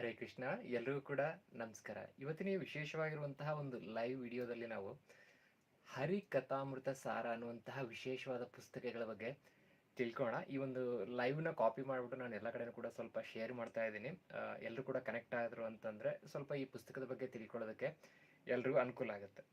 ಹರೇ ಕೃಷ್ಣ, ಎಲ್ರಿಗೂ ಕೂಡ ನಮಸ್ಕಾರ. ಇವತ್ತಿನ ವಿಶೇಷವಾಗಿರುವಂತಹ ಒಂದು ಲೈವ್ ವಿಡಿಯೋದಲ್ಲಿ ನಾವು ಹರಿ ಕಥಾಮೃತ ಸಾರ ಅನ್ನುವಂತಹ ವಿಶೇಷವಾದ ಪುಸ್ತಕಗಳ ಬಗ್ಗೆ ತಿಳ್ಕೋಣ ಈ ಒಂದು ಲೈವ್ನ ಕಾಪಿ ಮಾಡಿಬಿಟ್ಟು ನಾನು ಎಲ್ಲ ಕಡೆನೂ ಕೂಡ ಸ್ವಲ್ಪ ಶೇರ್ ಮಾಡ್ತಾ ಇದ್ದೀನಿ. ಎಲ್ಲರೂ ಕೂಡ ಕನೆಕ್ಟ್ ಆದರು ಅಂತಂದರೆ ಸ್ವಲ್ಪ ಈ ಪುಸ್ತಕದ ಬಗ್ಗೆ ತಿಳ್ಕೊಳ್ಳೋದಕ್ಕೆ ಎಲ್ರಿಗೂ ಅನುಕೂಲ ಆಗುತ್ತೆ.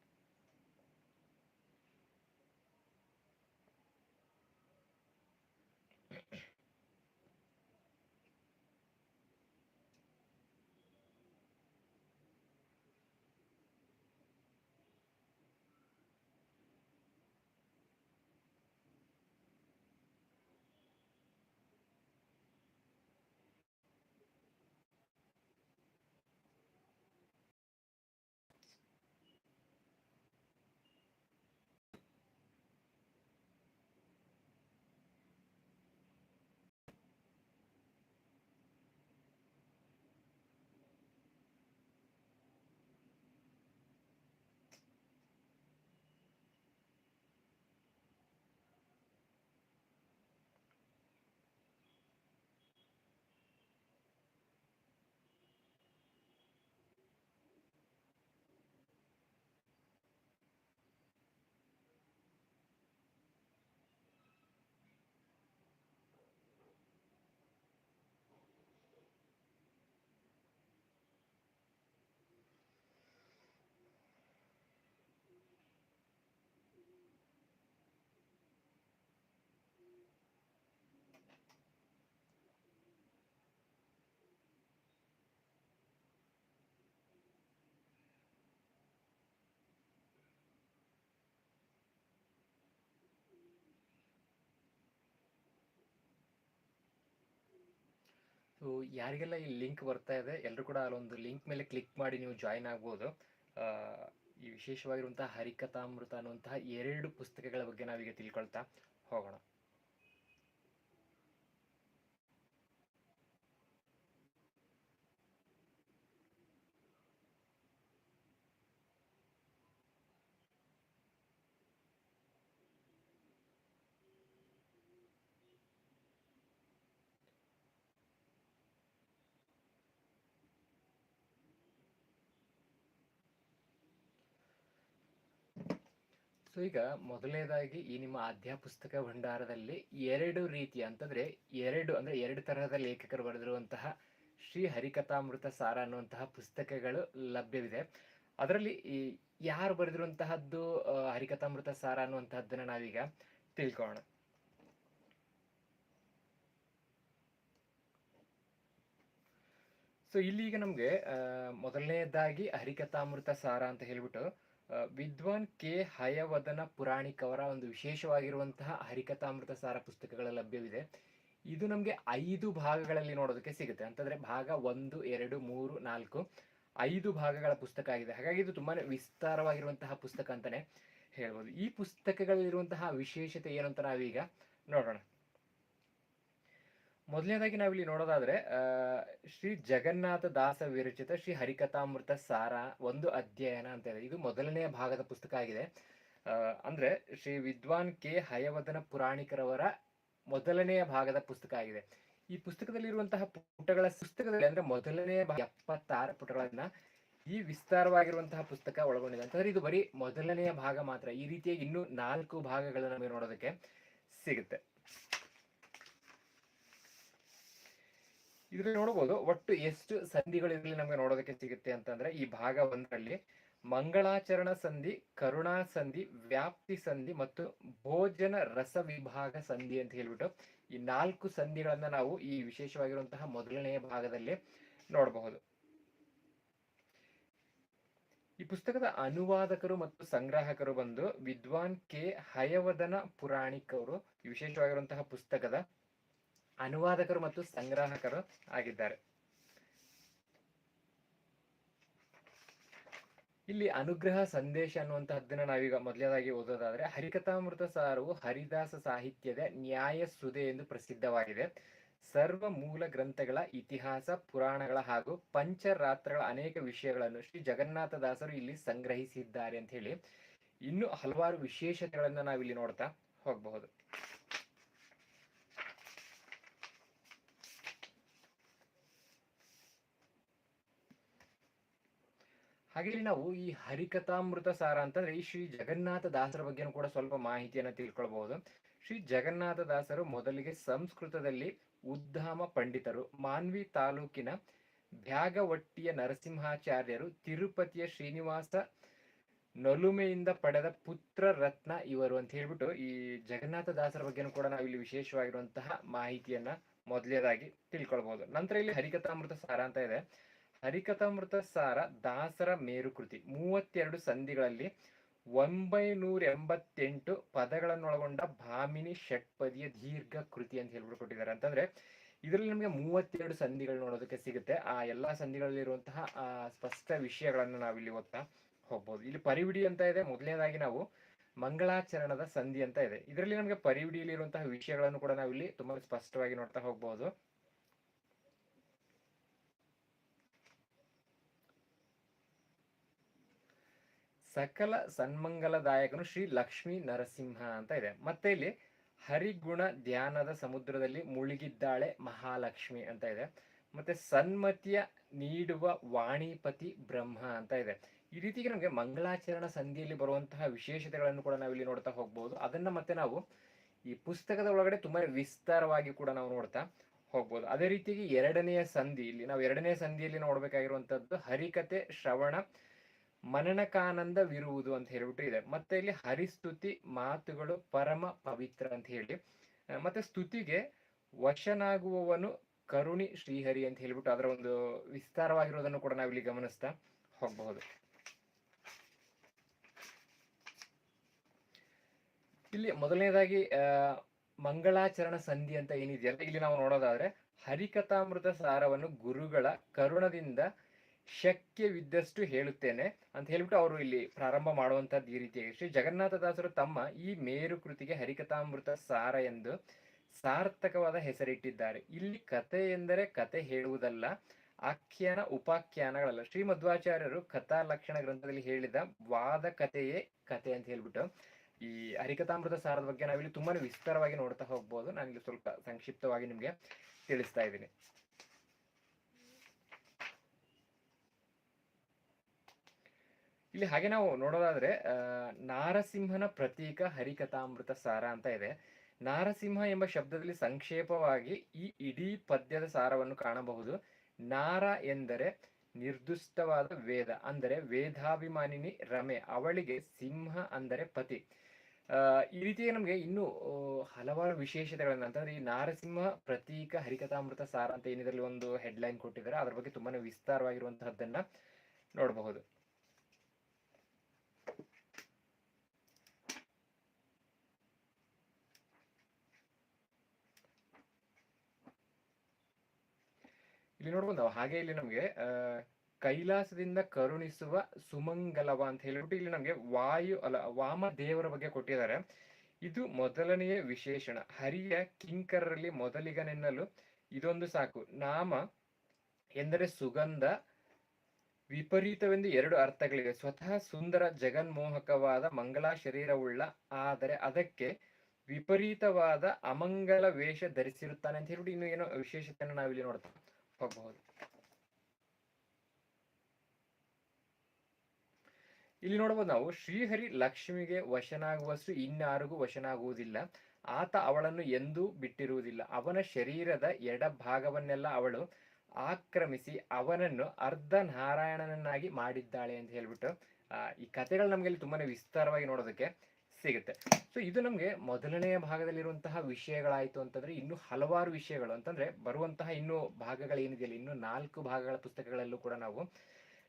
ಸೊ ಯಾರಿಗೆಲ್ಲ ಈ ಲಿಂಕ್ ಬರ್ತಾ ಇದೆ ಎಲ್ಲರೂ ಕೂಡ ಅಲ್ಲೊಂದು ಲಿಂಕ್ ಮೇಲೆ ಕ್ಲಿಕ್ ಮಾಡಿ ನೀವು ಜಾಯಿನ್ ಆಗ್ಬೋದು. ಈ ವಿಶೇಷವಾಗಿರುವಂತಹ ಹರಿಕಥಾಮೃತ ಅನ್ನುವಂತಹ ಎರಡು ಪುಸ್ತಕಗಳ ಬಗ್ಗೆ ನಾವೀಗ ತಿಳ್ಕೊಳ್ತಾ ಹೋಗೋಣ. ಸೊ ಈಗ ಮೊದಲನೇದಾಗಿ ಈ ನಿಮ್ಮ ಆದ್ಯ ಪುಸ್ತಕ ಭಂಡಾರದಲ್ಲಿ ಎರಡು ರೀತಿಯ ಅಂತಂದ್ರೆ ಎರಡು ಅಂದ್ರೆ ಎರಡು ತರಹದ ಲೇಖಕರು ಬರೆದಿರುವಂತಹ ಶ್ರೀ ಹರಿಕಥಾಮೃತ ಸಾರ ಅನ್ನುವಂತಹ ಪುಸ್ತಕಗಳು ಲಭ್ಯವಿದೆ. ಅದರಲ್ಲಿ ಈ ಯಾರು ಬರೆದಿರುವಂತಹದ್ದು ಹರಿಕಥಾಮೃತ ಸಾರ ಅನ್ನುವಂತಹದ್ದನ್ನ ನಾವೀಗ ತಿಳ್ಕೊಳ್ಳೋಣ ಸೊ ಇಲ್ಲಿ ಈಗ ನಮ್ಗೆ ಮೊದಲನೇದಾಗಿ ಹರಿಕಥಾಮೃತ ಸಾರ ಅಂತ ಹೇಳ್ಬಿಟ್ಟು ವಿದ್ವಾನ್ ಕೆ. ಹಯವದನ ಪುರಾಣಿಕ್ ಅವರ ಒಂದು ವಿಶೇಷವಾಗಿರುವಂತಹ ಹರಿಕಥಾಮೃತ ಸಾರ ಪುಸ್ತಕಗಳ ಲಭ್ಯವಿದೆ. ಇದು ನಮಗೆ ಐದು ಭಾಗಗಳಲ್ಲಿ ನೋಡೋದಕ್ಕೆ ಸಿಗುತ್ತೆ. ಅಂತಂದ್ರೆ ಭಾಗ ಒಂದು, ಎರಡು, ಮೂರು, ನಾಲ್ಕು, ಐದು ಭಾಗಗಳ ಪುಸ್ತಕ ಆಗಿದೆ. ಹಾಗಾಗಿ ಇದು ತುಂಬಾನೇ ವಿಸ್ತಾರವಾಗಿರುವಂತಹ ಪುಸ್ತಕ ಅಂತಾನೆ ಹೇಳ್ಬೋದು. ಈ ಪುಸ್ತಕಗಳಲ್ಲಿರುವಂತಹ ವಿಶೇಷತೆ ಏನು ಅಂತ ನಾವೀಗ ನೋಡೋಣ. ಮೊದಲನೇದಾಗಿ ನಾವಿಲ್ಲಿ ನೋಡೋದಾದ್ರೆ ಶ್ರೀ ಜಗನ್ನಾಥ ದಾಸ ವಿರಚಿತ ಶ್ರೀ ಹರಿಕಥಾಮೃತ ಸಾರ ಒಂದು ಅಧ್ಯಯನ ಅಂತ ಇದೆ. ಇದು ಮೊದಲನೆಯ ಭಾಗದ ಪುಸ್ತಕ ಆಗಿದೆ. ಅಂದ್ರೆ ಶ್ರೀ ವಿದ್ವಾನ್ ಕೆ. ಹಯವದನ ಪುರಾಣಿಕರವರ ಮೊದಲನೆಯ ಭಾಗದ ಪುಸ್ತಕ ಆಗಿದೆ. ಈ ಪುಸ್ತಕದಲ್ಲಿರುವಂತಹ ಪುಟಗಳ ಪುಸ್ತಕದಲ್ಲಿ ಅಂದ್ರೆ ಮೊದಲನೆಯ ಭಾಗ ಎಪ್ಪತ್ತಾರು ಪುಟಗಳನ್ನ ಈ ವಿಸ್ತಾರವಾಗಿರುವಂತಹ ಪುಸ್ತಕ ಒಳಗೊಂಡಿದೆ. ಅಂತಂದ್ರೆ ಇದು ಬರೀ ಮೊದಲನೆಯ ಭಾಗ ಮಾತ್ರ. ಈ ರೀತಿಯಾಗಿ ಇನ್ನೂ ನಾಲ್ಕು ಭಾಗಗಳನ್ನ ನಮಗೆ ನೋಡೋದಕ್ಕೆ ಸಿಗುತ್ತೆ. ಇದ್ರಲ್ಲಿ ನೋಡಬಹುದು ಒಟ್ಟು ಎಷ್ಟು ಸಂಧಿಗಳು ಇಲ್ಲಿ ನಮ್ಗೆ ನೋಡೋದಕ್ಕೆ ಸಿಗುತ್ತೆ ಅಂತಂದ್ರೆ, ಈ ಭಾಗ ಒಂದರಲ್ಲಿ ಮಂಗಳಾಚರಣ ಸಂಧಿ, ಕರುಣಾ ಸಂಧಿ, ವ್ಯಾಪ್ತಿ ಸಂಧಿ ಮತ್ತು ಭೋಜನ ರಸ ವಿಭಾಗ ಸಂಧಿ ಅಂತ ಹೇಳ್ಬಿಟ್ಟು ಈ ನಾಲ್ಕು ಸಂಧಿಗಳನ್ನ ನಾವು ಈ ವಿಶೇಷವಾಗಿರುವಂತಹ ಮೊದಲನೆಯ ಭಾಗದಲ್ಲಿ ನೋಡಬಹುದು. ಈ ಪುಸ್ತಕದ ಅನುವಾದಕರು ಮತ್ತು ಸಂಗ್ರಾಹಕರು ಬಂದು ವಿದ್ವಾನ್ ಕೆ. ಹಯವದನ ಪುರಾಣಿಕ್ ಅವರು ವಿಶೇಷವಾಗಿರುವಂತಹ ಪುಸ್ತಕದ ಅನುವಾದಕರು ಮತ್ತು ಸಂಗ್ರಾಹಕರು ಆಗಿದ್ದಾರೆ. ಇಲ್ಲಿ ಅನುಗ್ರಹ ಸಂದೇಶ ಅನ್ನುವಂತಹದ್ದನ್ನ ನಾವೀಗ ಮೊದಲನೇದಾಗಿ ಓದೋದಾದ್ರೆ, ಹರಿಕಥಾಮೃತ ಸಾರವು ಹರಿದಾಸ ಸಾಹಿತ್ಯದ ನ್ಯಾಯ ಸುದೆ ಎಂದು ಪ್ರಸಿದ್ಧವಾಗಿದೆ. ಸರ್ವ ಮೂಲ ಗ್ರಂಥಗಳ ಇತಿಹಾಸ, ಪುರಾಣಗಳ ಹಾಗೂ ಪಂಚರಾತ್ರಗಳ ಅನೇಕ ವಿಷಯಗಳನ್ನು ಶ್ರೀ ಜಗನ್ನಾಥದಾಸರು ಇಲ್ಲಿ ಸಂಗ್ರಹಿಸಿದ್ದಾರೆ ಅಂತ ಹೇಳಿ ಇನ್ನು ಹಲವಾರು ವಿಶೇಷತೆಗಳನ್ನ ನಾವಿಲ್ಲಿ ನೋಡ್ತಾ ಹೋಗಬಹುದು. ಹಾಗೆ ಇಲ್ಲಿ ನಾವು ಈ ಹರಿಕಥಾಮೃತ ಸಾರ ಅಂತಂದ್ರೆ ಈ ಶ್ರೀ ಜಗನ್ನಾಥ ದಾಸರ ಬಗ್ಗೆನೂ ಕೂಡ ಸ್ವಲ್ಪ ಮಾಹಿತಿಯನ್ನ ತಿಳ್ಕೊಳ್ಬಹುದು. ಶ್ರೀ ಜಗನ್ನಾಥ ದಾಸರು ಮೊದಲಿಗೆ ಸಂಸ್ಕೃತದಲ್ಲಿ ಉದ್ದಾಮ ಪಂಡಿತರು. ಮಾನ್ವಿ ತಾಲೂಕಿನ ಬ್ಯಾಗವಟ್ಟಿಯ ನರಸಿಂಹಾಚಾರ್ಯರು ತಿರುಪತಿಯ ಶ್ರೀನಿವಾಸ ನಲುಮೆಯಿಂದ ಪಡೆದ ಪುತ್ರ ರತ್ನ ಇವರು ಅಂತ ಹೇಳ್ಬಿಟ್ಟು ಈ ಜಗನ್ನಾಥ ದಾಸರ ಬಗ್ಗೆನೂ ಕೂಡ ನಾವು ಇಲ್ಲಿ ವಿಶೇಷವಾಗಿರುವಂತಹ ಮಾಹಿತಿಯನ್ನ ಮೊದಲನೇದಾಗಿ ತಿಳ್ಕೊಳ್ಬಹುದು. ನಂತರ ಇಲ್ಲಿ ಹರಿಕಥಾಮೃತ ಸಾರ ಅಂತ ಇದೆ. ಹರಿಕಥಾಮೃತ ಸಾರ ದಾಸರ ಮೇರುಕೃತಿ ಮೂವತ್ತೆರಡು ಸಂಧಿಗಳಲ್ಲಿ ಒಂಬೈನೂರ ಎಂಬತ್ತೆಂಟು ಪದಗಳನ್ನೊಳಗೊಂಡ ಭಾಮಿನಿ ಷಟ್ಪದಿಯ ದೀರ್ಘ ಕೃತಿ ಅಂತ ಹೇಳ್ಬಿಟ್ಟು ಕೊಟ್ಟಿದ್ದಾರೆ. ಅಂತಂದ್ರೆ ಇದರಲ್ಲಿ ನಮಗೆ ಮೂವತ್ತೆರಡು ಸಂಧಿಗಳು ನೋಡೋದಕ್ಕೆ ಸಿಗುತ್ತೆ. ಆ ಎಲ್ಲಾ ಸಂಧಿಗಳಲ್ಲಿರುವಂತಹ ಆ, ಸ್ಪಷ್ಟ ವಿಷಯಗಳನ್ನು ನಾವಿಲ್ಲಿ ಓದ್ತಾ ಹೋಗ್ಬೋದು. ಇಲ್ಲಿ ಪರಿವಿಡಿ ಅಂತ ಇದೆ. ಮೊದಲನೇದಾಗಿ ನಾವು ಮಂಗಳಾಚರಣದ ಸಂಧಿ ಅಂತ ಇದೆ. ಇದರಲ್ಲಿ ನಮಗೆ ಪರಿವಿಡಿಯಲ್ಲಿ ಇರುವಂತಹ ವಿಷಯಗಳನ್ನು ಕೂಡ ನಾವಿಲ್ಲಿ ತುಂಬಾ ಸ್ಪಷ್ಟವಾಗಿ ನೋಡ್ತಾ ಹೋಗ್ಬಹುದು ಸಕಲ ಸನ್ಮಂಗಲದಾಯಕನು ಶ್ರೀ ಲಕ್ಷ್ಮೀ ನರಸಿಂಹ ಅಂತ ಇದೆ. ಮತ್ತೆ ಇಲ್ಲಿ ಹರಿಗುಣ ಧ್ಯಾನದ ಸಮುದ್ರದಲ್ಲಿ ಮುಳುಗಿದ್ದಾಳೆ ಮಹಾಲಕ್ಷ್ಮಿ ಅಂತ ಇದೆ. ಮತ್ತೆ ಸನ್ಮತಿಯ ನೀಡುವ ವಾಣಿಪತಿ ಬ್ರಹ್ಮ ಅಂತ ಇದೆ. ಈ ರೀತಿಗೆ ನಮಗೆ ಮಂಗಳಾಚರಣ ಸಂಧಿಯಲ್ಲಿ ಬರುವಂತಹ ವಿಶೇಷತೆಗಳನ್ನು ಕೂಡ ನಾವಿಲ್ಲಿ ನೋಡ್ತಾ ಹೋಗ್ಬೋದು. ಅದನ್ನ ಮತ್ತೆ ನಾವು ಈ ಪುಸ್ತಕದ ಒಳಗಡೆ ತುಂಬಾ ವಿಸ್ತಾರವಾಗಿ ಕೂಡ ನಾವು ನೋಡ್ತಾ ಹೋಗ್ಬೋದು. ಅದೇ ರೀತಿಯಾಗಿ ಎರಡನೆಯ ಸಂಧಿ, ಇಲ್ಲಿ ನಾವು ಎರಡನೇ ಸಂಧಿಯಲ್ಲಿ ನೋಡ್ಬೇಕಾಗಿರುವಂತದ್ದು ಹರಿಕತೆ ಶ್ರವಣ ಮನನಕಾನಂದವಿರುವುದು ಅಂತ ಹೇಳ್ಬಿಟ್ಟು ಇದೆ. ಮತ್ತೆ ಇಲ್ಲಿ ಹರಿಸ್ತುತಿ, ಮಾತುಗಳು, ಪರಮ ಪವಿತ್ರ ಅಂತ ಹೇಳಿ. ಮತ್ತೆ ಸ್ತುತಿಗೆ ವಶನಾಗುವವನು ಕರುಣಿ ಶ್ರೀಹರಿ ಅಂತ ಹೇಳ್ಬಿಟ್ಟು ಅದರ ಒಂದು ವಿಸ್ತಾರವಾಗಿರೋದನ್ನು ಕೂಡ ನಾವಿಲ್ಲಿ ಗಮನಿಸ್ತಾ ಹೋಗಬಹುದು. ಇಲ್ಲಿ ಮೊದಲನೇದಾಗಿ ಮಂಗಳಾಚರಣ ಸಂಧಿ ಅಂತ ಏನಿದೆಯಲ್ಲ, ಇಲ್ಲಿ ನಾವು ನೋಡೋದಾದ್ರೆ ಹರಿಕಥಾಮೃತ ಸಾರವನ್ನು ಗುರುಗಳ ಕರುಣದಿಂದ ಶಕ್ಯವಿದ್ದಷ್ಟು ಹೇಳುತ್ತೇನೆ ಅಂತ ಹೇಳ್ಬಿಟ್ಟು ಅವರು ಇಲ್ಲಿ ಪ್ರಾರಂಭ ಮಾಡುವಂತಹದ್ದು ಈ ರೀತಿಯಾಗಿ ಶ್ರೀ ಜಗನ್ನಾಥದಾಸರು ತಮ್ಮ ಈ ಮೇರು ಕೃತಿಗೆ ಹರಿಕಥಾಮೃತ ಸಾರ ಎಂದು ಸಾರ್ಥಕವಾದ ಹೆಸರಿಟ್ಟಿದ್ದಾರೆ. ಇಲ್ಲಿ ಕತೆ ಎಂದರೆ ಕತೆ ಹೇಳುವುದಲ್ಲ, ಆಖ್ಯಾನ, ಉಪಾಖ್ಯಾನಗಳಲ್ಲ. ಶ್ರೀ ಮಧ್ವಾಚಾರ್ಯರು ಕಥಾ ಲಕ್ಷಣ ಗ್ರಂಥದಲ್ಲಿ ಹೇಳಿದ ವಾದ ಕಥೆಯೇ ಕತೆ ಅಂತ ಹೇಳ್ಬಿಟ್ಟು ಈ ಹರಿಕಥಾಮೃತ ಸಾರದ ಬಗ್ಗೆ ನಾವಿಲ್ಲಿ ತುಂಬಾನೇ ವಿಸ್ತಾರವಾಗಿ ನೋಡ್ತಾ ಹೋಗ್ಬೋದು. ನಾನಿಲ್ಲಿ ಸ್ವಲ್ಪ ಸಂಕ್ಷಿಪ್ತವಾಗಿ ನಿಮ್ಗೆ ತಿಳಿಸ್ತಾ ಇದ್ದೀನಿ. ಇಲ್ಲಿ ಹಾಗೆ ನಾವು ನೋಡೋದಾದ್ರೆ ನಾರಸಿಂಹನ ಪ್ರತೀಕ ಹರಿಕಥಾಮೃತ ಸಾರ ಅಂತ ಇದೆ. ನಾರಸಿಂಹ ಎಂಬ ಶಬ್ದದಲ್ಲಿ ಸಂಕ್ಷೇಪವಾಗಿ ಈ ಇಡೀ ಪದ್ಯದ ಸಾರವನ್ನು ಕಾಣಬಹುದು. ನಾರ ಎಂದರೆ ನಿರ್ದುಷ್ಟವಾದ ವೇದ, ಅಂದರೆ ವೇದಾಭಿಮಾನಿನಿ ರಮೆ, ಅವಳಿಗೆ ಸಿಂಹ ಅಂದರೆ ಪತಿ. ಈ ರೀತಿಯಾಗಿ ನಮಗೆ ಇನ್ನೂ ಹಲವಾರು ವಿಶೇಷತೆಗಳನ್ನ, ಅಂತಂದ್ರೆ ಈ ನಾರಸಿಂಹ ಪ್ರತೀಕ ಹರಿಕಥಾಮೃತ ಸಾರ ಅಂತ ಏನಿದ್ರಲ್ಲಿ ಒಂದು ಹೆಡ್ಲೈನ್ ಕೊಟ್ಟಿದ್ದಾರೆ, ಅದ್ರ ಬಗ್ಗೆ ತುಂಬಾನೇ ವಿಸ್ತಾರವಾಗಿರುವಂತಹದ್ದನ್ನ ನೋಡಬಹುದು. ಇಲ್ಲಿ ನೋಡ್ಬೋದು ನಾವು ಹಾಗೆ ಇಲ್ಲಿ ನಮ್ಗೆ ಕೈಲಾಸದಿಂದ ಕರುಣಿಸುವ ಸುಮಂಗಲವ ಅಂತ ಹೇಳ್ಬಿಟ್ಟು ಇಲ್ಲಿ ನಮ್ಗೆ ವಾಯು, ಅಲ್ಲ, ವಾಮ ದೇವರ ಬಗ್ಗೆ ಕೊಟ್ಟಿದ್ದಾರೆ. ಇದು ಮೊದಲನೆಯ ವಿಶೇಷಣ. ಹರಿಯ ಕಿಂಕರರಲ್ಲಿ ಮೊದಲಿಗನೆನ್ನಲು ಇದೊಂದು ಸಾಕು. ನಾಮ ಎಂದರೆ ಸುಗಂಧ, ವಿಪರೀತವೆಂದು ಎರಡು ಅರ್ಥಗಳಿವೆ. ಸ್ವತಃ ಸುಂದರ, ಜಗನ್ಮೋಹಕವಾದ ಮಂಗಲ ಶರೀರವುಳ್ಳ ಆದರೆ ಅದಕ್ಕೆ ವಿಪರೀತವಾದ ಅಮಂಗಲ ವೇಷ ಧರಿಸಿರುತ್ತಾನೆ ಅಂತ ಹೇಳ್ಬಿಟ್ಟು ಇನ್ನು ಏನೋ ವಿಶೇಷತೆಯನ್ನು ನಾವಿಲ್ಲಿ ನೋಡ್ತಾ ಹೋಗಬಹುದು ಇಲ್ಲಿ ನೋಡಬಹುದು ನಾವು, ಶ್ರೀಹರಿ ಲಕ್ಷ್ಮಿಗೆ ವಶನಾಗುವಷ್ಟು ಇನ್ಯಾರಿಗೂ ವಶನಾಗುವುದಿಲ್ಲ. ಆತ ಅವಳನ್ನು ಎಂದೂ ಬಿಟ್ಟಿರುವುದಿಲ್ಲ. ಅವನ ಶರೀರದ ಎಡ ಭಾಗವನ್ನೆಲ್ಲ ಅವಳು ಆಕ್ರಮಿಸಿ ಅವನನ್ನು ಅರ್ಧ ನಾರಾಯಣನನ್ನಾಗಿ ಮಾಡಿದ್ದಾಳೆ ಅಂತ ಹೇಳ್ಬಿಟ್ಟು ಈ ಕಥೆಗಳು ನಮ್ಗೆ ಇಲ್ಲಿ ತುಂಬಾನೇ ವಿಸ್ತಾರವಾಗಿ ನೋಡೋದಕ್ಕೆ ಸಿಗುತ್ತೆ. ಸೊ ಇದು ನಮಗೆ ಮೊದಲನೆಯ ಭಾಗದಲ್ಲಿರುವಂತಹ ವಿಷಯಗಳಾಯಿತು ಅಂತಂದ್ರೆ ಇನ್ನು ಹಲವಾರು ವಿಷಯಗಳು. ಅಂತಂದ್ರೆ ಬರುವಂತಹ ಇನ್ನು ಭಾಗಗಳೇನಿದೆಯಲ್ಲ, ಇನ್ನು ನಾಲ್ಕು ಭಾಗಗಳ ಪುಸ್ತಕಗಳಲ್ಲೂ ಕೂಡ ನಾವು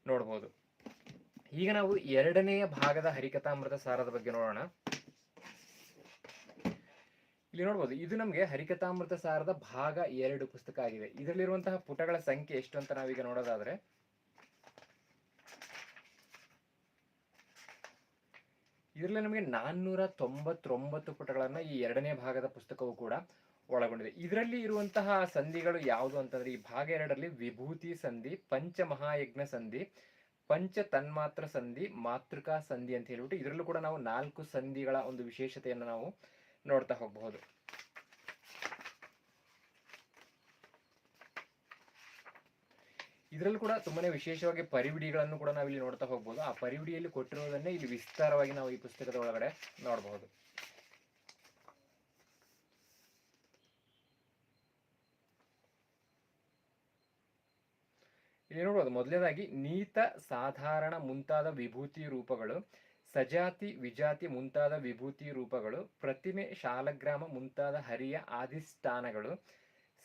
ನೋಡ್ಬೋದು. ಈಗ ನಾವು ಎರಡನೆಯ ಭಾಗದ ಹರಿಕಥಾಮೃತ ಸಾರದ ಬಗ್ಗೆ ನೋಡೋಣ. ಇಲ್ಲಿ ನೋಡ್ಬೋದು, ಇದು ನಮಗೆ ಹರಿಕಥಾಮೃತ ಸಾರದ ಭಾಗ ಎರಡು ಪುಸ್ತಕ ಆಗಿದೆ. ಇದರಲ್ಲಿರುವಂತಹ ಪುಟಗಳ ಸಂಖ್ಯೆ ಎಷ್ಟು ಅಂತ ನಾವೀಗ ನೋಡೋದಾದ್ರೆ ಇದರಲ್ಲಿ ನಮಗೆ ನಾನ್ನೂರ ತೊಂಬತ್ತೊಂಬತ್ತು ಪುಟಗಳನ್ನು ಈ ಎರಡನೇ ಭಾಗದ ಪುಸ್ತಕವು ಕೂಡ ಒಳಗೊಂಡಿದೆ. ಇದರಲ್ಲಿ ಇರುವಂತಹ ಸಂಧಿಗಳು ಯಾವುದು ಅಂತಂದ್ರೆ, ಈ ಭಾಗ ಎರಡರಲ್ಲಿ ವಿಭೂತಿ ಸಂಧಿ, ಪಂಚಮಹಾಯಜ್ಞ ಸಂಧಿ ಪಂಚ ತನ್ಮಾತ್ರ ಸಂಧಿ, ಮಾತೃಕಾ ಸಂಧಿ ಅಂತ ಹೇಳ್ಬಿಟ್ಟು ಇದರಲ್ಲೂ ಕೂಡ ನಾವು ನಾಲ್ಕು ಸಂಧಿಗಳ ಒಂದು ವಿಶೇಷತೆಯನ್ನು ನಾವು ನೋಡ್ತಾ ಹೋಗಬಹುದು. ಇದರಲ್ಲೂ ಕೂಡ ತುಂಬಾನೇ ವಿಶೇಷವಾಗಿ ಪರಿವಿಡಿಗಳನ್ನು ಕೂಡ ನಾವಿಲ್ಲಿ ನೋಡ್ತಾ ಹೋಗ್ಬೋದು. ಆ ಪರಿವಿಡಿಯಲ್ಲಿ ಕೊಟ್ಟಿರೋದನ್ನೇ ಇಲ್ಲಿ ವಿಸ್ತಾರವಾಗಿ ನಾವು ಈ ಪುಸ್ತಕದ ಒಳಗಡೆ ನೋಡಬಹುದು ಇಲ್ಲಿ ನೋಡ್ಬೋದು, ಮೊದಲನೇದಾಗಿ ನೀತ ಸಾಧಾರಣ ಮುಂತಾದ ವಿಭೂತಿ ರೂಪಗಳು, ಸಜಾತಿ ವಿಜಾತಿ ಮುಂತಾದ ವಿಭೂತಿ ರೂಪಗಳು, ಪ್ರತಿಮೆ ಶಾಲಗ್ರಾಮ ಮುಂತಾದ ಹರಿಯ ಆದಿಷ್ಠಾನಗಳು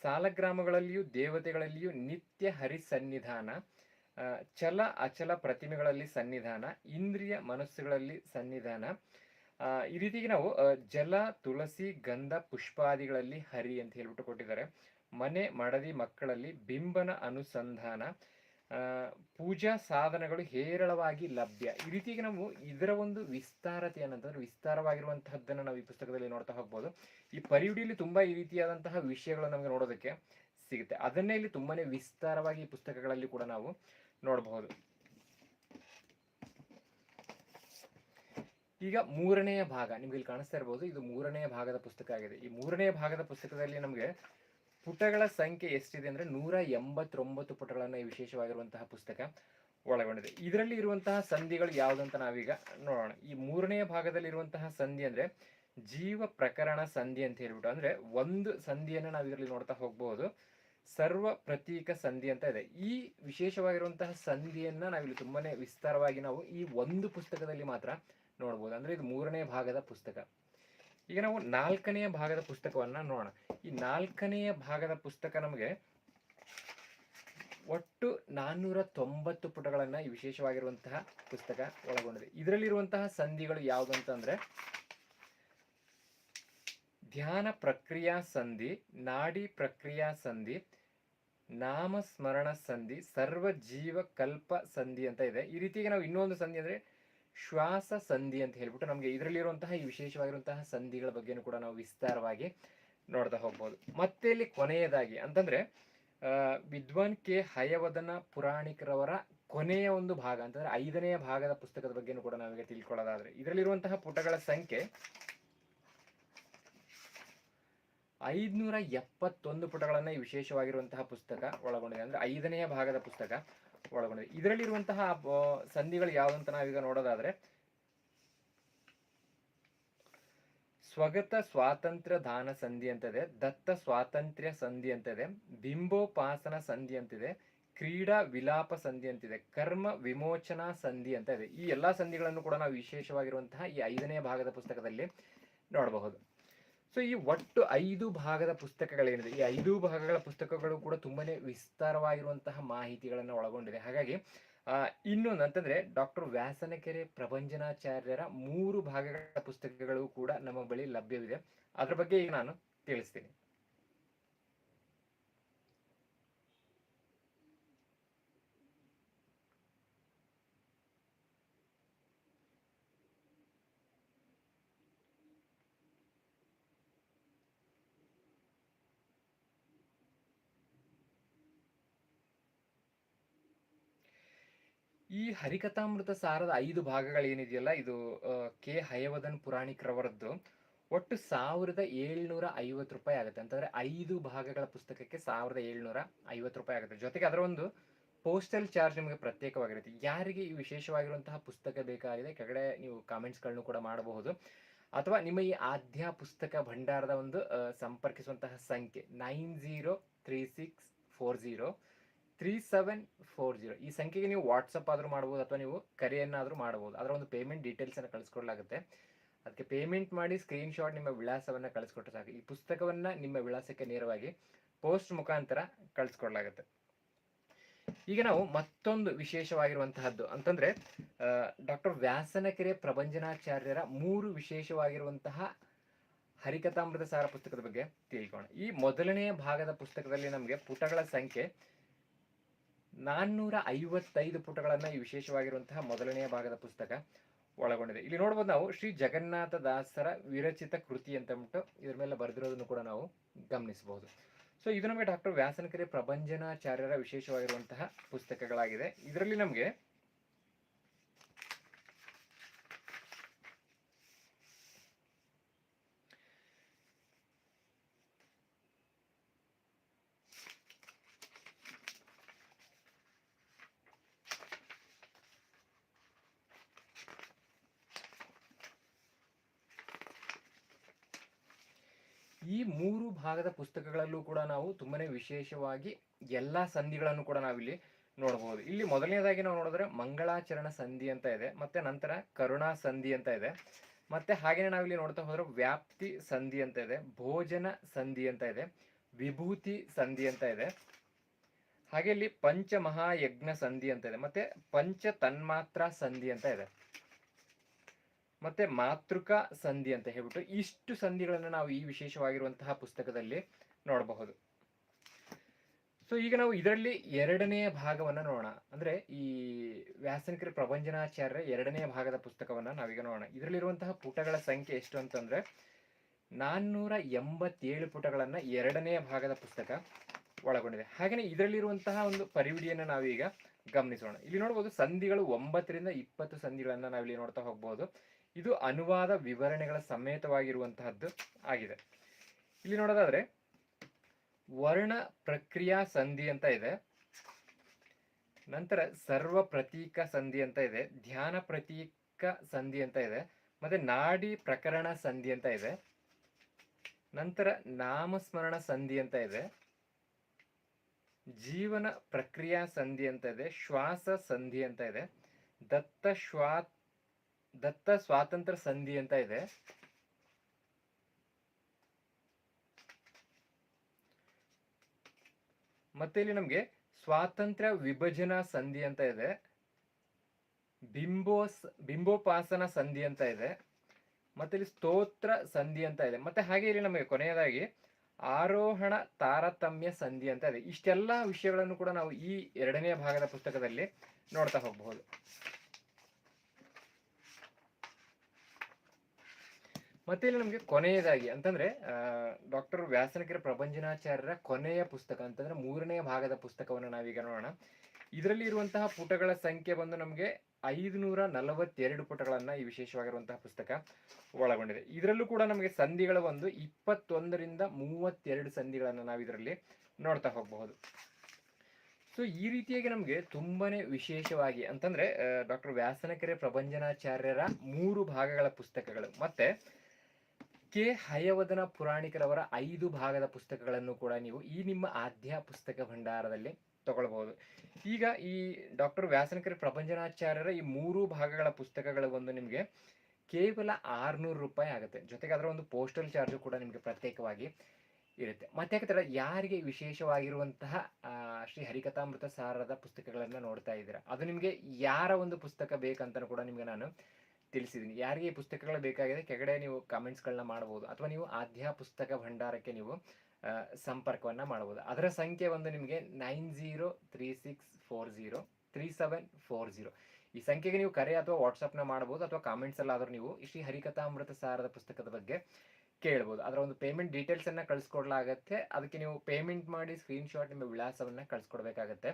ಸಾಲಗ್ರಾಮಗಳಲ್ಲಿಯೂ ದೇವತೆಗಳಲ್ಲಿಯೂ ನಿತ್ಯ ಹರಿ ಸನ್ನಿಧಾನ ಚಲ ಅಚಲ ಪ್ರತಿಮೆಗಳಲ್ಲಿ ಸನ್ನಿಧಾನ, ಇಂದ್ರಿಯ ಮನಸ್ಸುಗಳಲ್ಲಿ ಸನ್ನಿಧಾನ. ಈ ರೀತಿಗೆ ನಾವು ಜಲ, ತುಳಸಿ, ಗಂಧ, ಪುಷ್ಪಾದಿಗಳಲ್ಲಿ ಹರಿ ಅಂತ ಹೇಳ್ಬಿಟ್ಟು ಕೊಟ್ಟಿದ್ದಾರೆ. ಮನೆ, ಮಡದಿ ಮಕ್ಕಳಲ್ಲಿ ಬಿಂಬನ ಅನುಸಂಧಾನ ಪೂಜಾ ಸಾಧನಗಳು ಹೇರಳವಾಗಿ ಲಭ್ಯ. ಈ ರೀತಿಯಾಗಿ ನಾವು ಇದರ ಒಂದು ವಿಸ್ತಾರತೆ ಏನಂತಂದ್ರೆ ವಿಸ್ತಾರವಾಗಿರುವಂತಹದ್ದನ್ನು ನಾವು ಈ ಪುಸ್ತಕದಲ್ಲಿ ನೋಡ್ತಾ ಹೋಗ್ಬೋದು. ಈ ಪರಿವಿಡಿಯಲ್ಲಿ ತುಂಬಾ ಈ ರೀತಿಯಾದಂತಹ ವಿಷಯಗಳು ನಮಗೆ ನೋಡೋದಕ್ಕೆ ಸಿಗುತ್ತೆ. ಅದನ್ನೇ ಇಲ್ಲಿ ತುಂಬಾನೇ ವಿಸ್ತಾರವಾಗಿ ಈ ಪುಸ್ತಕಗಳಲ್ಲಿ ಕೂಡ ನಾವು ನೋಡಬಹುದು. ಈಗ ಮೂರನೆಯ ಭಾಗ, ನಿಮ್ಗೆ ಇಲ್ಲಿ ಕಾಣಿಸ್ತಾ ಇರಬಹುದು ಇದು ಮೂರನೆಯ ಭಾಗದ ಪುಸ್ತಕ ಆಗಿದೆ. ಈ ಮೂರನೆಯ ಭಾಗದ ಪುಸ್ತಕದಲ್ಲಿ ನಮಗೆ ಪುಟಗಳ ಸಂಖ್ಯೆ ಎಷ್ಟಿದೆ ಅಂದ್ರೆ ನೂರ ಎಂಬತ್ತೊಂಬತ್ತು ಪುಟಗಳನ್ನ ಈ ವಿಶೇಷವಾಗಿರುವಂತಹ ಪುಸ್ತಕ ಒಳಗೊಂಡಿದೆ. ಇದರಲ್ಲಿ ಇರುವಂತಹ ಸಂಧಿಗಳು ಯಾವುದಂತ ನಾವೀಗ ನೋಡೋಣ. ಈ ಮೂರನೆಯ ಭಾಗದಲ್ಲಿ ಇರುವಂತಹ ಸಂಧಿ ಅಂದ್ರೆ ಜೀವ ಪ್ರಕರಣ ಸಂಧಿ ಅಂತ ಹೇಳ್ಬಿಟ್ಟು, ಅಂದ್ರೆ ಒಂದು ಸಂಧಿಯನ್ನ ನಾವು ಇದರಲ್ಲಿ ನೋಡ್ತಾ ಹೋಗಬಹುದು ಸರ್ವ ಪ್ರತೀಕ ಸಂಧಿ ಅಂತ ಇದೆ. ಈ ವಿಶೇಷವಾಗಿರುವಂತಹ ಸಂಧಿಯನ್ನ ನಾವಿಲ್ಲಿ ತುಂಬಾನೇ ವಿಸ್ತಾರವಾಗಿ ನಾವು ಈ ಒಂದು ಪುಸ್ತಕದಲ್ಲಿ ಮಾತ್ರ ನೋಡ್ಬೋದು. ಅಂದ್ರೆ ಇದು ಮೂರನೇ ಭಾಗದ ಪುಸ್ತಕ. ಈಗ ನಾವು ನಾಲ್ಕನೆಯ ಭಾಗದ ಪುಸ್ತಕವನ್ನ ನೋಡೋಣ. ಈ ನಾಲ್ಕನೆಯ ಭಾಗದ ಪುಸ್ತಕ ನಮಗೆ ಒಟ್ಟು ನಾನ್ನೂರ ತೊಂಬತ್ತು ಪುಟಗಳನ್ನ ಈ ವಿಶೇಷವಾಗಿರುವಂತಹ ಪುಸ್ತಕ ಒಳಗೊಂಡಿದೆ. ಇದರಲ್ಲಿರುವಂತಹ ಸಂಧಿಗಳು ಯಾವುದು ಧ್ಯಾನ ಪ್ರಕ್ರಿಯಾ ಸಂಧಿ, ನಾಡಿ ಪ್ರಕ್ರಿಯಾ ಸಂಧಿ, ನಾಮಸ್ಮರಣ ಸಂಧಿ ಸರ್ವ ಜೀವ ಕಲ್ಪ ಸಂಧಿ ಅಂತ ಇದೆ. ಈ ರೀತಿಗೆ ನಾವು ಇನ್ನೊಂದು ಸಂಧಿ ಅಂದ್ರೆ ಶ್ವಾಸ ಸಂಧಿ ಅಂತ ಹೇಳ್ಬಿಟ್ಟು ನಮಗೆ ಇದರಲ್ಲಿರುವಂತಹ ಈ ವಿಶೇಷವಾಗಿರುವಂತಹ ಸಂಧಿಗಳ ಬಗ್ಗೆನೂ ಕೂಡ ನಾವು ವಿಸ್ತಾರವಾಗಿ ನೋಡ್ತಾ ಹೋಗ್ಬೋದು. ಮತ್ತೆ ಇಲ್ಲಿ ಕೊನೆಯದಾಗಿ ಅಂತಂದ್ರೆ ವಿದ್ವಾನ್ ಕೆ. ಹಯವದನ ಪುರಾಣಿಕರವರ ಕೊನೆಯ ಒಂದು ಭಾಗ, ಅಂತಂದ್ರೆ ಐದನೆಯ ಭಾಗದ ಪುಸ್ತಕದ ಬಗ್ಗೆನೂ ಕೂಡ ನಾವೀಗ ತಿಳ್ಕೊಳ್ಳೋದಾದ್ರೆ, ಇದರಲ್ಲಿರುವಂತಹ ಪುಟಗಳ ಸಂಖ್ಯೆ ಐದ್ನೂರ ಎಪ್ಪತ್ತೊಂದು ಪುಟಗಳನ್ನ ಈ ವಿಶೇಷವಾಗಿರುವಂತಹ ಪುಸ್ತಕ ಒಳಗೊಂಡಿದೆ. ಅಂದ್ರೆ ಐದನೆಯ ಭಾಗದ ಪುಸ್ತಕ. ಒಳಗೊಂಡಿದೆ. ಇದರಲ್ಲಿರುವಂತಹ ಸಂಧಿಗಳು ಯಾವುದಂತ ನಾವೀಗ ನೋಡೋದಾದ್ರೆ, ಸ್ವಗತ ಸ್ವಾತಂತ್ರ್ಯ ದಾನ ಸಂಧಿ ಅಂತಿದೆ, ದತ್ತ ಸ್ವಾತಂತ್ರ್ಯ ಸಂಧಿ ಅಂತಿದೆ, ಬಿಂಬೋಪಾಸನ ಸಂಧಿ ಅಂತಿದೆ, ಕ್ರೀಡಾ ವಿಲಾಪ ಸಂಧಿ ಅಂತಿದೆ, ಕರ್ಮ ವಿಮೋಚನಾ ಸಂಧಿ ಅಂತ ಇದೆ ಈ ಎಲ್ಲಾ ಸಂಧಿಗಳನ್ನು ಕೂಡ ನಾವು ವಿಶೇಷವಾಗಿರುವಂತಹ ಈ ಐದನೇ ಭಾಗದ ಪುಸ್ತಕದಲ್ಲಿ ನೋಡಬಹುದು. ಸೊ ಈ ಒಟ್ಟು ಐದು ಭಾಗದ ಪುಸ್ತಕಗಳೇನಿದೆ, ಈ ಐದು ಭಾಗಗಳ ಪುಸ್ತಕಗಳು ಕೂಡ ತುಂಬಾನೇ ವಿಸ್ತಾರವಾಗಿರುವಂತಹ ಮಾಹಿತಿಗಳನ್ನು ಒಳಗೊಂಡಿದೆ. ಹಾಗಾಗಿ ಇನ್ನೊಂದು ಅಂತಂದ್ರೆ ಡಾಕ್ಟರ್ ವ್ಯಾಸನಕೆರೆ ಪ್ರಭಂಜನಾಚಾರ್ಯರ ಮೂರು ಭಾಗಗಳ ಪುಸ್ತಕಗಳು ಕೂಡ ನಮ್ಮ ಬಳಿ ಲಭ್ಯವಿದೆ. ಅದ್ರ ಬಗ್ಗೆ ಈಗ ನಾನು ತಿಳಿಸ್ತೀನಿ. ಈ ಹರಿಕಥಾಮೃತ ಸಾರದ ಐದು ಭಾಗಗಳೇನಿದೆಯಲ್ಲ, ಇದು ಕೆ. ಹಯವದನ್ ಪುರಾಣಿಕರವರದ್ದು. ಒಟ್ಟು ಸಾವಿರದ ಏಳ್ನೂರ ಐವತ್ತು ರೂಪಾಯಿ ಆಗುತ್ತೆ. ಅಂತಂದ್ರೆ ಐದು ಭಾಗಗಳ ಪುಸ್ತಕಕ್ಕೆ ಸಾವಿರದ ಏಳ್ನೂರ ಐವತ್ತು ರೂಪಾಯಿ ಆಗುತ್ತೆ. ಜೊತೆಗೆ ಅದರ ಒಂದು ಪೋಸ್ಟಲ್ ಚಾರ್ಜ್ ನಿಮಗೆ ಪ್ರತ್ಯೇಕವಾಗಿರುತ್ತೆ. ಯಾರಿಗೆ ಈ ವಿಶೇಷವಾಗಿರುವಂತಹ ಪುಸ್ತಕ ಬೇಕಾಗಿದೆ, ಕೆಳಗಡೆ ನೀವು ಕಾಮೆಂಟ್ಸ್ಗಳನ್ನು ಕೂಡ ಮಾಡಬಹುದು. ಅಥವಾ ನಿಮ್ಮ ಈ ಆದ್ಯ ಪುಸ್ತಕ ಭಂಡಾರದ ಒಂದು ಸಂಪರ್ಕಿಸುವಂತಹ ಸಂಖ್ಯೆ, nine zero three six four zero. Three seven four zero. ಈ ಸಂಖ್ಯೆಗೆ ನೀವು ವಾಟ್ಸಪ್ ಆದರೂ ಮಾಡ್ಬೋದು ಅಥವಾ ನೀವು ಕರೆಯನ್ನಾದರೂ ಮಾಡ್ಬೋದು. ಅದರ ಒಂದು ಪೇಮೆಂಟ್ ಡೀಟೇಲ್ಸನ್ನು ಕಳಿಸ್ಕೊಡ್ಲಾಗುತ್ತೆ. ಅದಕ್ಕೆ ಪೇಮೆಂಟ್ ಮಾಡಿ ಸ್ಕ್ರೀನ್ ಶಾಟ್ ನಿಮ್ಮ ವಿಳಾಸವನ್ನು ಕಳಿಸ್ಕೊಟ್ರೆ ಸಾಕು. ಈ ಪುಸ್ತಕವನ್ನು ನಿಮ್ಮ ವಿಳಾಸಕ್ಕೆ ನೇರವಾಗಿ ಪೋಸ್ಟ್ ಮುಖಾಂತರ ಕಳಿಸ್ಕೊಡ್ಲಾಗುತ್ತೆ. ಈಗ ನಾವು ಮತ್ತೊಂದು ವಿಶೇಷವಾಗಿರುವಂತಹದ್ದು. ಅಂತಂದ್ರೆ ಡಾಕ್ಟರ್ ವ್ಯಾಸನಕೆರೆ ಪ್ರಭಂಜನಾಚಾರ್ಯರ ಮೂರು ವಿಶೇಷವಾಗಿರುವಂತಹ ಹರಿಕಥಾಮೃತ ಸಾರ ಪುಸ್ತಕದ ಬಗ್ಗೆ ತಿಳ್ಕೋಣ ಈ ಮೊದಲನೆಯ ಭಾಗದ ಪುಸ್ತಕದಲ್ಲಿ ನಮಗೆ ಪುಟಗಳ ಸಂಖ್ಯೆ ನಾನ್ನೂರ ಐವತ್ತೈದು ಪುಟಗಳನ್ನು ಈ ವಿಶೇಷವಾಗಿರುವಂತಹ ಮೊದಲನೆಯ ಭಾಗದ ಪುಸ್ತಕ ಒಳಗೊಂಡಿದೆ. ಇಲ್ಲಿ ನೋಡ್ಬೋದು ನಾವು ಶ್ರೀ ಜಗನ್ನಾಥ ದಾಸರ ವಿರಚಿತ ಕೃತಿ ಅಂತ ಅಂದ್ಬಿಟ್ಟು ಇದ್ರ ಮೇಲೆ ಬರೆದಿರೋದನ್ನು ಕೂಡ ನಾವು ಗಮನಿಸಬಹುದು. ಸೊ ಇದು ನಮಗೆ ಡಾಕ್ಟರ್ ವ್ಯಾಸನಕೆರೆ ಪ್ರಭಂಜನಾಚಾರ್ಯರ ವಿಶೇಷವಾಗಿರುವಂತಹ ಪುಸ್ತಕಗಳಾಗಿದೆ. ಇದರಲ್ಲಿ ನಮಗೆ ಈ ಮೂರು ಭಾಗದ ಪುಸ್ತಕಗಳಲ್ಲೂ ಕೂಡ ನಾವು ತುಂಬಾನೇ ವಿಶೇಷವಾಗಿ ಎಲ್ಲ ಸಂಧಿಗಳನ್ನು ಕೂಡ ನಾವಿಲ್ಲಿ ನೋಡಬಹುದು ಇಲ್ಲಿ ಮೊದಲನೇದಾಗಿ ನಾವು ನೋಡಿದ್ರೆ ಮಂಗಳಾಚರಣ ಸಂಧಿ ಅಂತ ಇದೆ, ಮತ್ತೆ ನಂತರ ಕರುಣಾ ಸಂಧಿ ಅಂತ ಇದೆ, ಮತ್ತೆ ಹಾಗೇನೆ ನಾವಿಲ್ಲಿ ನೋಡ್ತಾ ಹೋದ್ರೆ ವ್ಯಾಪ್ತಿ ಸಂಧಿ ಅಂತ ಇದೆ, ಭೋಜನ ಸಂಧಿ ಅಂತ ಇದೆ, ವಿಭೂತಿ ಸಂಧಿ ಅಂತ ಇದೆ, ಹಾಗೆ ಇಲ್ಲಿ ಪಂಚಮಹಾಯಜ್ಞ ಸಂಧಿ ಅಂತ ಇದೆ, ಮತ್ತೆ ಪಂಚ ತನ್ಮಾತ್ರ ಸಂಧಿ ಅಂತ ಇದೆ. ಮತ್ತೆ ಮಾತೃಕ ಸಂಧಿ ಅಂತ ಹೇಳ್ಬಿಟ್ಟು ಇಷ್ಟು ಸಂಧಿಗಳನ್ನು ನಾವು ಈ ವಿಶೇಷವಾಗಿರುವಂತಹ ಪುಸ್ತಕದಲ್ಲಿ ನೋಡಬಹುದು. ಸೊ ಈಗ ನಾವು ಇದರಲ್ಲಿ ಎರಡನೆಯ ಭಾಗವನ್ನ ನೋಡೋಣ. ಅಂದ್ರೆ ಈ ವ್ಯಾಸನಿಕರ ಪ್ರಭಂಜನಾಚಾರ್ಯ ಎರಡನೆಯ ಭಾಗದ ಪುಸ್ತಕವನ್ನ ನಾವೀಗ ನೋಡೋಣ. ಇದರಲ್ಲಿರುವಂತಹ ಪುಟಗಳ ಸಂಖ್ಯೆ ಎಷ್ಟು ಅಂತಂದ್ರೆ ನಾನ್ನೂರ ಎಂಬತ್ತೇಳು ಪುಟಗಳನ್ನ ಎರಡನೆಯ ಭಾಗದ ಪುಸ್ತಕ ಒಳಗೊಂಡಿದೆ. ಹಾಗೆಯೇ ಇದರಲ್ಲಿರುವಂತಹ ಒಂದು ಪರಿವಿಡಿಯನ್ನು ನಾವೀಗ ಗಮನಿಸೋಣ. ಇಲ್ಲಿ ನೋಡಬಹುದು ಸಂಧಿಗಳು ಒಂಬತ್ತರಿಂದ ಇಪ್ಪತ್ತು ಸಂಧಿಗಳನ್ನ ನಾವಿಲ್ಲಿ ನೋಡ್ತಾ ಹೋಗ್ಬಹುದು ಇದು ಅನುವಾದ ವಿವರಣೆಗಳ ಸಮೇತವಾಗಿರುವಂತಹದ್ದು ಆಗಿದೆ. ಇಲ್ಲಿ ನೋಡೋದಾದ್ರೆ, ವರ್ಣ ಪ್ರಕ್ರಿಯಾ ಸಂಧಿ ಅಂತ ಇದೆ. ನಂತರ ಸರ್ವ ಪ್ರತೀಕ ಸಂಧಿ ಅಂತ ಇದೆ. ಧ್ಯಾನ ಪ್ರತೀಕ ಸಂಧಿ ಅಂತ ಇದೆ. ಮತ್ತೆ ನಾಡಿ ಪ್ರಕರಣ ಸಂಧಿ ಅಂತ ಇದೆ. ನಂತರ ನಾಮಸ್ಮರಣ ಸಂಧಿ ಅಂತ ಇದೆ. ಜೀವನ ಪ್ರಕ್ರಿಯಾ ಸಂಧಿ ಅಂತ ಇದೆ. ಶ್ವಾಸ ಸಂಧಿ ಅಂತ ಇದೆ. ದತ್ತ ಶ್ವಾ ದತ್ತ ಸ್ವಾತಂತ್ರ್ಯ ಸಂಧಿ ಅಂತ ಇದೆ. ಮತ್ತೆ ಇಲ್ಲಿ ನಮಗೆ ಸ್ವಾತಂತ್ರ್ಯ ವಿಭಜನಾ ಸಂಧಿ ಅಂತ ಇದೆ. ಬಿಂಬೋ ಬಿಂಬೋಪಾಸನ ಸಂಧಿ ಅಂತ ಇದೆ. ಮತ್ತೆ ಇಲ್ಲಿ ಸ್ತೋತ್ರ ಸಂಧಿ ಅಂತ ಇದೆ. ಮತ್ತೆ ಹಾಗೆ ಇಲ್ಲಿ ನಮಗೆ ಕೊನೆಯದಾಗಿ ಆರೋಹಣ ತಾರತಮ್ಯ ಸಂಧಿ ಅಂತ ಇದೆ. ಇಷ್ಟೆಲ್ಲ ವಿಷಯಗಳನ್ನು ಕೂಡ ನಾವು ಈ ಎರಡನೇ ಭಾಗದ ಪುಸ್ತಕದಲ್ಲಿ ನೋಡ್ತಾ ಹೋಗಬಹುದು. ಮತ್ತೆ ಇಲ್ಲಿ ನಮಗೆ ಕೊನೆಯದಾಗಿ ಅಂತಂದ್ರೆ ಡಾಕ್ಟರ್ ವ್ಯಾಸನಗಿರಿ ಪ್ರಭಂಜನಾಚಾರ್ಯರ ಕೊನೆಯ ಪುಸ್ತಕ ಅಂತಂದ್ರೆ ಮೂರನೇ ಭಾಗದ ಪುಸ್ತಕವನ್ನು ನಾವೀಗ ನೋಡೋಣ. ಇದರಲ್ಲಿ ಇರುವಂತಹ ಪುಟಗಳ ಸಂಖ್ಯೆ ಬಂದು ನಮಗೆ ಐದುನೂರ ನಲವತ್ತೆರಡು ಪುಟಗಳನ್ನ ಈ ವಿಶೇಷವಾಗಿರುವಂತಹ ಪುಸ್ತಕ ಒಳಗೊಂಡಿದೆ. ಇದರಲ್ಲೂ ಕೂಡ ನಮಗೆ ಸಂಧಿಗಳ ಒಂದು ಇಪ್ಪತ್ತೊಂದರಿಂದ ಮೂವತ್ತೆರಡು ಸಂಧಿಗಳನ್ನು ನಾವು ಇದರಲ್ಲಿ ನೋಡ್ತಾ ಹೋಗಬಹುದು. ಸೊ ಈ ರೀತಿಯಾಗಿ ನಮಗೆ ತುಂಬಾನೇ ವಿಶೇಷವಾಗಿ ಅಂತಂದ್ರೆ ಡಾಕ್ಟರ್ ವ್ಯಾಸನಕೆರೆ ಪ್ರಭಂಜನಾಚಾರ್ಯರ ಮೂರು ಭಾಗಗಳ ಪುಸ್ತಕಗಳು. ಮತ್ತೆ ಕೆ. ಹಯವದನ ಪುರಾಣಿಕರವರ ಐದು ಭಾಗದ ಪುಸ್ತಕಗಳನ್ನು ಕೂಡ ನೀವು ಈ ನಿಮ್ಮ ಆದ್ಯ ಪುಸ್ತಕ ಭಂಡಾರದಲ್ಲಿ ತಗೊಳ್ಬಹುದು. ಈಗ ಈ ಡಾಕ್ಟರ್ ವ್ಯಾಸನಕರಿ ಪ್ರಪಂಚನಾಚಾರ್ಯರ ಈ ಮೂರು ಭಾಗಗಳ ಪುಸ್ತಕಗಳು ಒಂದು ನಿಮಗೆ ಕೇವಲ ಆರ್ನೂರು ರೂಪಾಯಿ ಆಗುತ್ತೆ. ಜೊತೆಗೆ ಅದರ ಒಂದು ಪೋಸ್ಟಲ್ ಚಾರ್ಜು ಕೂಡ ನಿಮಗೆ ಪ್ರತ್ಯೇಕವಾಗಿ ಇರುತ್ತೆ. ಮತ್ತೆ ಯಾಕಂದ್ರೆ ಯಾರಿಗೆ ವಿಶೇಷವಾಗಿರುವಂತಹ ಶ್ರೀ ಹರಿಕಥಾಮೃತ ಸಾರದ ಪುಸ್ತಕಗಳನ್ನು ನೋಡ್ತಾ ಇದ್ದೀರಾ? ಅದು ನಿಮಗೆ ಯಾರ ಒಂದು ಪುಸ್ತಕ ಬೇಕಂತ ಕೂಡ ನಿಮಗೆ ನಾನು ತಿಳಿಸಿದ್ದೀನಿ. ಯಾರಿಗೆ ಈ ಪುಸ್ತಕಗಳು ಬೇಕಾಗಿದೆ ಕೆಳಗಡೆ ನೀವು ಕಮೆಂಟ್ಸ್ಗಳನ್ನ ಮಾಡ್ಬೋದು ಅಥವಾ ನೀವು ಆದ್ಯ ಪುಸ್ತಕ ಭಂಡಾರಕ್ಕೆ ನೀವು ಸಂಪರ್ಕವನ್ನು ಮಾಡ್ಬೋದು. ಅದರ ಸಂಖ್ಯೆ ಒಂದು ನಿಮಗೆ nine zero three six four zero three seven four zero. ಈ ಸಂಖ್ಯೆಗೆ ನೀವು ಕರೆ ಅಥವಾ ವಾಟ್ಸಪ್ನ ಮಾಡ್ಬೋದು ಅಥವಾ ಕಾಮೆಂಟ್ಸ್ ಅಲ್ಲಾದರೂ ನೀವು ಶ್ರೀ ಹರಿಕಥಾಮೃತ ಸಾರದ ಪುಸ್ತಕದ ಬಗ್ಗೆ ಕೇಳ್ಬೋದು. ಅದರ ಒಂದು ಪೇಮೆಂಟ್ ಡೀಟೇಲ್ಸನ್ನು ಕಳಿಸ್ಕೊಡ್ಲಾಗತ್ತೆ. ಅದಕ್ಕೆ ನೀವು ಪೇಮೆಂಟ್ ಮಾಡಿ ಸ್ಕ್ರೀನ್ಶಾಟ್ ನಿಮ್ಮ ವಿಳಾಸವನ್ನು ಕಳಿಸ್ಕೊಡ್ಬೇಕಾಗತ್ತೆ.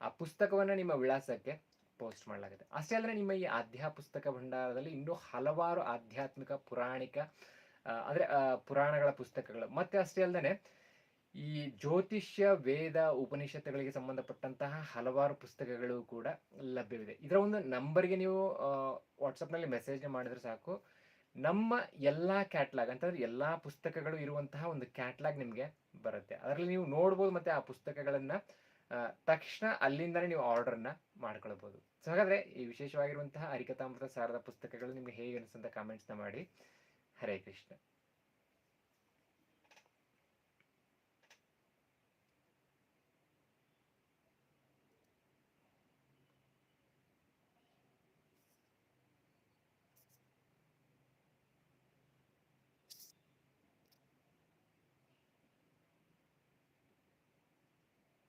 ಆ ಪುಸ್ತಕವನ್ನು ನಿಮ್ಮ ವಿಳಾಸಕ್ಕೆ ಪೋಸ್ಟ್ ಮಾಡಲಾಗುತ್ತೆ. ಅಷ್ಟೇ ಅಲ್ಲದೆ ನಿಮ್ಮ ಈ ಆಧ್ಯ ಪುಸ್ತಕ ಭಂಡಾರದಲ್ಲಿ ಇನ್ನೂ ಹಲವಾರು ಆಧ್ಯಾತ್ಮಿಕ, ಪುರಾಣಿಕ ಅಂದ್ರೆ ಪುರಾಣಗಳ ಪುಸ್ತಕಗಳು. ಮತ್ತೆ ಅಷ್ಟೇ ಅಲ್ಲದೆ ಈ ಜ್ಯೋತಿಷ್ಯ, ವೇದ, ಉಪನಿಷತ್ತುಗಳಿಗೆ ಸಂಬಂಧಪಟ್ಟಂತಹ ಹಲವಾರು ಪುಸ್ತಕಗಳು ಕೂಡ ಲಭ್ಯವಿದೆ. ಇದರ ಒಂದು ನಂಬರ್ಗೆ ನೀವು ವಾಟ್ಸಪ್ನಲ್ಲಿ ಮೆಸೇಜ್ ಮಾಡಿದ್ರೆ ಸಾಕು. ನಮ್ಮ ಎಲ್ಲಾ ಕ್ಯಾಟ್ಲಾಗ್, ಅಂತಂದ್ರೆ ಎಲ್ಲಾ ಪುಸ್ತಕಗಳು ಇರುವಂತಹ ಒಂದು ಕ್ಯಾಟ್ಲಾಗ್ ನಿಮಗೆ ಬರುತ್ತೆ. ಅದರಲ್ಲಿ ನೀವು ನೋಡ್ಬೋದು ಮತ್ತೆ ಆ ಪುಸ್ತಕಗಳನ್ನ ತಕ್ಷಣ ಅಲ್ಲಿಂದನೇ ನೀವು ಆರ್ಡರ್ನ ಮಾಡ್ಕೊಳ್ಬಹುದು ಸೊ ಹಾಗಾದ್ರೆ ಈ ವಿಶೇಷವಾಗಿರುವಂತಹ ಹರಿಕಥಾಮೃತ ಸಾರದ ಪುಸ್ತಕಗಳು ನಿಮ್ಗೆ ಹೇಗೆ ಅನಿಸ್ತಂತ ಕಾಮೆಂಟ್ಸ್ನ ಮಾಡಿ. ಹರೇ ಕೃಷ್ಣ.